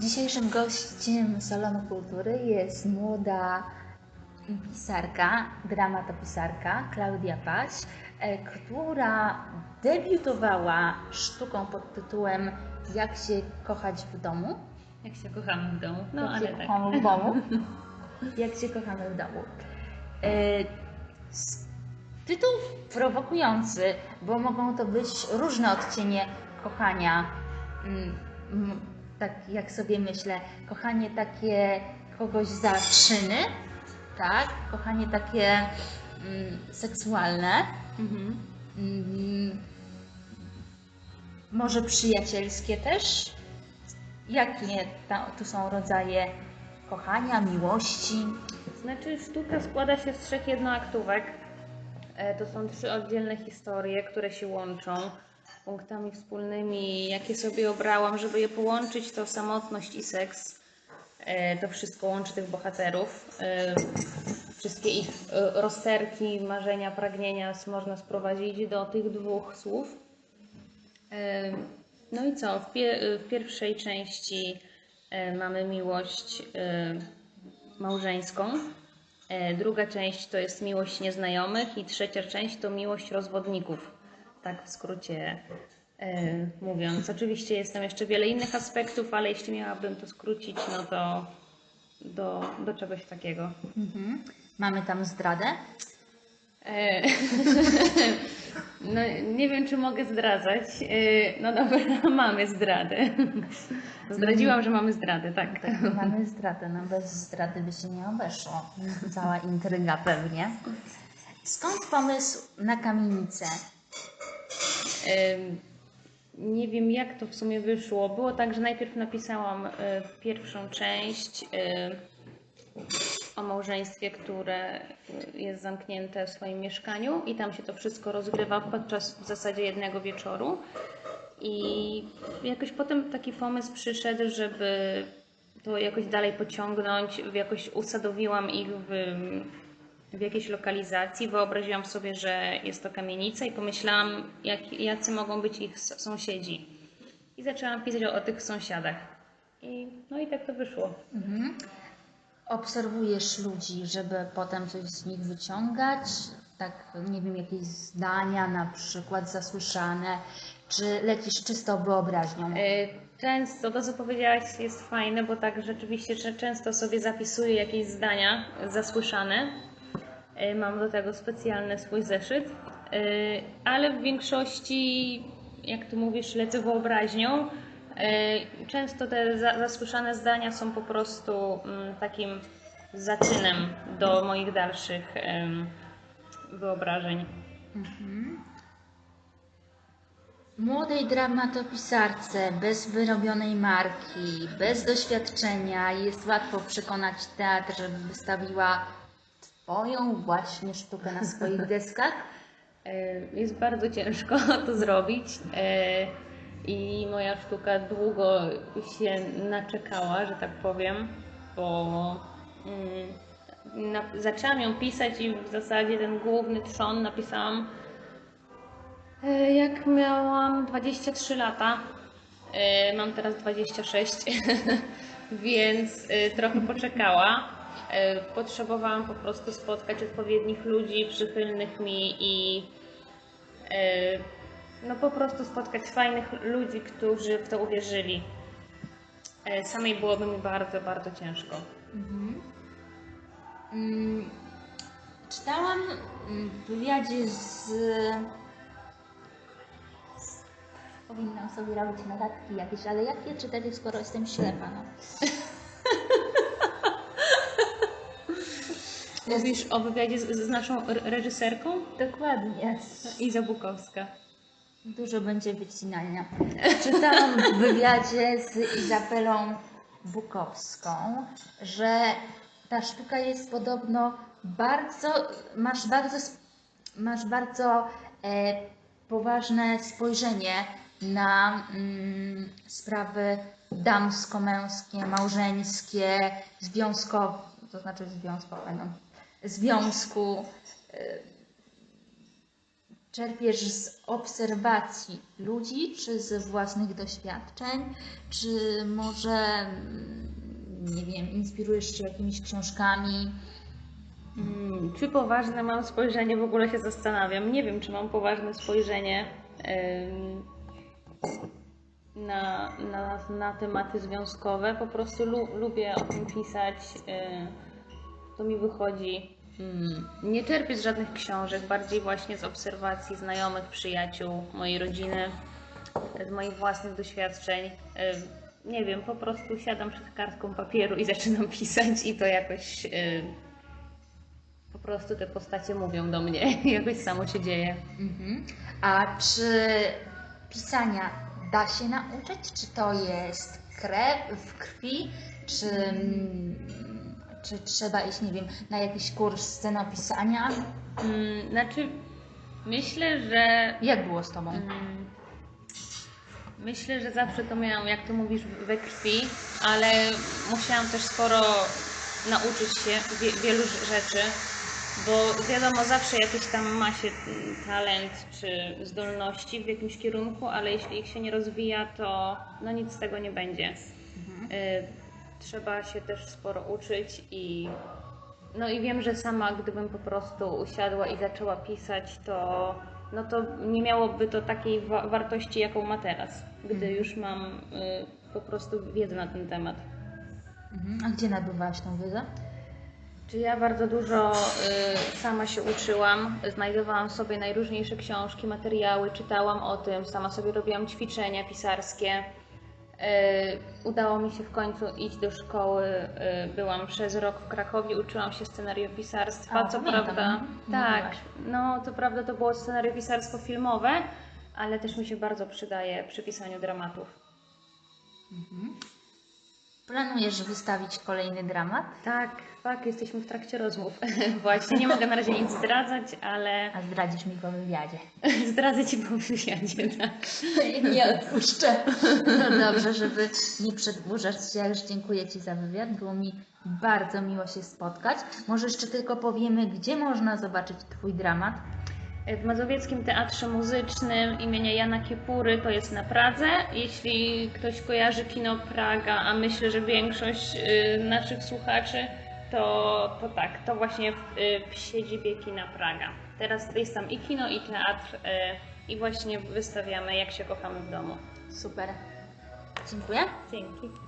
Dzisiejszym gościem Salonu Kultury jest młoda pisarka, dramatopisarka Klaudia Paś, e, która debiutowała sztuką pod tytułem Jak się kochać w domu. Jak się kochamy w domu. No Jak ale się tak. kochamy w domu. Jak się kochamy w domu. E, Tytuł prowokujący, bo mogą to być różne odcienie kochania. Tak jak sobie myślę, kochanie takie kogoś za czyny, tak? Kochanie takie mm, seksualne, Mhm. mm, może przyjacielskie też. Jakie ta, tu są rodzaje kochania, miłości? Znaczy sztuka składa się z trzech jednoaktówek. E, To są trzy oddzielne historie, które się łączą punktami wspólnymi, jakie sobie obrałam, żeby je połączyć, to samotność i seks. E, To wszystko łączy tych bohaterów. E, Wszystkie ich e, rozterki, marzenia, pragnienia można sprowadzić do tych dwóch słów. No i co? W, pie- w pierwszej części mamy miłość małżeńską. Druga część to jest miłość nieznajomych i trzecia część to miłość rozwodników. Tak w skrócie e, mówiąc. Oczywiście jest tam jeszcze wiele innych aspektów, ale jeśli miałabym to skrócić, no to do, do czegoś takiego. Mhm. Mamy tam zdradę. E, No, nie wiem, czy mogę zdradzać. E, No dobra, mamy zdradę. Zdradziłam, że mamy zdradę, tak. Tak, mamy zdradę. No bez zdrady by się nie obeszło. Cała intryga pewnie. Skąd pomysł na kamienicę? Nie wiem, jak to w sumie wyszło. Było tak, że najpierw napisałam e, pierwszą część e, o małżeństwie, które e, jest zamknięte w swoim mieszkaniu i tam się to wszystko rozgrywa podczas w zasadzie jednego wieczoru. I jakoś potem taki pomysł przyszedł, żeby to jakoś dalej pociągnąć. Jakoś usadowiłam ich w, w jakiejś lokalizacji. Wyobraziłam sobie, że jest to kamienica i pomyślałam, jak, jacy mogą być ich sąsiedzi. I zaczęłam pisać o, o tych sąsiadach. I, no i tak to wyszło. Mhm. Obserwujesz ludzi, żeby potem coś z nich wyciągać? Tak, nie wiem, jakieś zdania na przykład zasłyszane, czy lecisz czysto wyobraźnią? E, Często, to co powiedziałaś jest fajne, bo tak rzeczywiście często sobie zapisuję jakieś zdania zasłyszane. E, Mam do tego specjalny swój zeszyt, E, ale w większości, jak ty mówisz, lecę wyobraźnią. E, Często te za- zasłyszane zdania są po prostu mm, takim zaczynem do moich dalszych wyobrażeń. Młodej dramatopisarce, bez wyrobionej marki, bez doświadczenia jest łatwo przekonać teatr, żeby wystawiła Twoją właśnie sztukę na swoich deskach. E, Jest bardzo ciężko to zrobić e, i moja sztuka długo się naczekała, że tak powiem, bo mm, na, zaczęłam ją pisać i w zasadzie ten główny trzon napisałam e, jak miałam 23 lata. Mam teraz 26, więc trochę poczekała. E, Potrzebowałam po prostu spotkać odpowiednich ludzi, przychylnych mi i e, no po prostu spotkać fajnych ludzi, którzy w to uwierzyli. E, Samej byłoby mi bardzo, bardzo ciężko. Mm, Czytałam mm, w wywiadzie z... z- Powinnam sobie robić notatki jakieś, ale jak je czytać, skoro jestem ślepa? No. Mówisz o wywiadzie z, z naszą re- reżyserką? Dokładnie. Iza Bukowska. Dużo będzie wycinania. Czytałam w wywiadzie z Izabelą Bukowską, że ta sztuka jest podobno bardzo, masz bardzo, masz bardzo e, poważne spojrzenie na mm, sprawy damsko-męskie, małżeńskie, związkowe, to znaczy związkowe, no, związku. E, czerpiesz z obserwacji ludzi, czy ze własnych doświadczeń, czy może, mm, nie wiem, inspirujesz się jakimiś książkami? Mm, Czy poważne mam spojrzenie? W ogóle się zastanawiam. Nie wiem, czy mam poważne spojrzenie na, na, na tematy związkowe. Po prostu lu, lubię o tym pisać. To mi wychodzi. Mm, Nie czerpię z żadnych książek, bardziej właśnie z obserwacji znajomych, przyjaciół, mojej rodziny, z moich własnych doświadczeń. Nie wiem, po prostu siadam przed kartką papieru i zaczynam pisać i to jakoś po prostu te postacie mówią do mnie, jakoś samo się dzieje. Mhm. A czy pisania da się nauczyć? Czy to jest krew w krwi? Czy, mm, czy trzeba iść, nie wiem, na jakiś kurs scenopisania? Mm, Znaczy, myślę, że Jak było z Tobą? mm, myślę, że zawsze to miałam, jak to mówisz, we krwi, ale musiałam też sporo nauczyć się wie, wielu rzeczy, bo wiadomo, zawsze jakieś tam ma się talent czy zdolności w jakimś kierunku, ale jeśli ich się nie rozwija, to no nic z tego nie będzie. Y, Trzeba się też sporo uczyć i no i wiem, że sama gdybym po prostu usiadła i zaczęła pisać, to no to nie miałoby to takiej wa- wartości, jaką ma teraz, gdy już mam y, po prostu wiedzę na ten temat. Mhm. A gdzie nabywałaś tą wiedzę? Czy ja bardzo dużo y, sama się uczyłam, znajdowałam sobie najróżniejsze książki, materiały, czytałam o tym, sama sobie robiłam ćwiczenia pisarskie. Y, udało mi się w końcu iść do szkoły. Y, byłam przez rok w Krakowie, uczyłam się scenariopisarstwa. A, co pamiętam, prawda, mhm. tak, no to prawda to było scenariopisarstwo filmowe, ale też mi się bardzo przydaje przy pisaniu dramatów. Planujesz wystawić kolejny dramat? Tak, tak, jesteśmy w trakcie rozmów. Właśnie, nie mogę na razie nic zdradzać, ale A zdradzisz mi po wywiadzie. Zdradzę Ci po wywiadzie, tak. Nie odpuszczę. No dobrze, żeby nie przedłużać się, ja już dziękuję Ci za wywiad. Było mi bardzo miło się spotkać. Może jeszcze tylko powiemy, gdzie można zobaczyć Twój dramat. W Mazowieckim Teatrze Muzycznym imienia Jana Kiepury to jest na Pradze. Jeśli ktoś kojarzy kino Praga, a myślę, że większość y, naszych słuchaczy, to, to tak, to właśnie w, y, w siedzibie kina Praga. Teraz jest tam i kino, i teatr y, i właśnie wystawiamy Jak się kochamy w domu. Super. Dziękuję. Dzięki.